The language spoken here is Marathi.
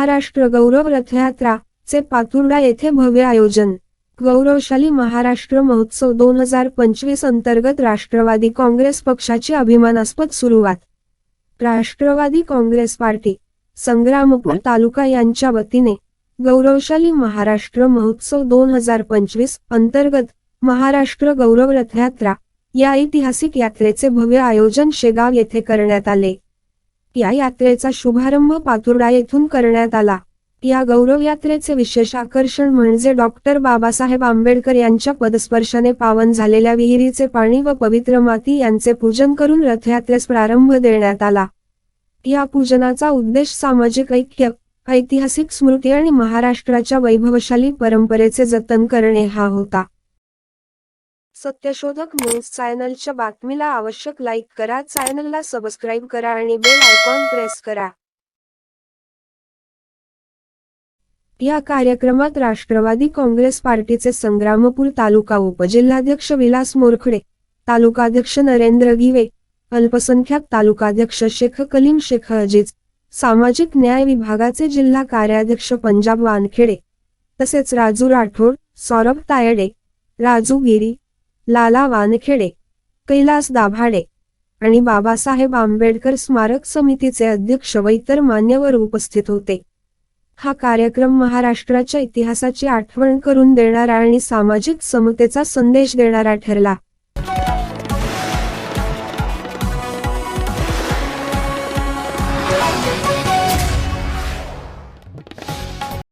महाराष्ट्र गौरव रथयात्रा चे पातुर्डा येथे भव्य आयोजन. गौरवशाली महाराष्ट्र महोत्सव दोन हजार पंचवीस अंतर्गत राष्ट्रवादी काँग्रेस पक्षाची अभिमानास्पद सुरुवात. राष्ट्रवादी काँग्रेस पार्टी संग्रामपूर तालुका यांच्या वतीने गौरवशाली महाराष्ट्र महोत्सव दोन हजार पंचवीस अंतर्गत महाराष्ट्र गौरव रथयात्रा या ऐतिहासिक यात्रेचे भव्य आयोजन शेगाव येथे करण्यात आले. या यात्रेचा शुभारंभ पातुर्डा येथून करण्यात आला. या गौरव यात्रेचे विशेष आकर्षण म्हणजे डॉक्टर बाबासाहेब आंबेडकर यांच्या पदस्पर्शाने पावन झालेल्या विहिरीचे पाणी व पवित्र माती यांचे पूजन करून रथयात्रेस प्रारंभ देण्यात आला. या पूजनाचा उद्देश सामाजिक ऐक्य ऐतिहासिक स्मृती आणि महाराष्ट्राच्या वैभवशाली परंपरेचे जतन करणे हा होता. सत्यशोधक न्यूज चॅनलच्या बातमीला आवश्यक लाईक करा. चॅनलला सबस्क्राईब करा आणि बेल आयकॉन प्रेस करा. या कार्यक्रमात राष्ट्रवादी काँग्रेस पार्टीचे संग्रामपूर तालुका उपजिल्हाध्यक्ष विलास मोरखडे तालुकाध्यक्ष नरेंद्र घिवे अल्पसंख्याक तालुकाध्यक्ष शेख कलीम शेख अजीज सामाजिक न्याय विभागाचे जिल्हा कार्याध्यक्ष पंजाब वानखेडे तसेच राजू राठोड सौरभ तायडे राजू गिरी लाला वानखेडे कैलास दाभाडे आणि बाबासाहेब आंबेडकर स्मारक समितीचे अध्यक्ष व इतर मान्यवर उपस्थित होते. हा कार्यक्रम महाराष्ट्राच्या इतिहासाची आठवण करून देणारा आणि सामाजिक समतेचा संदेश देणारा ठरला.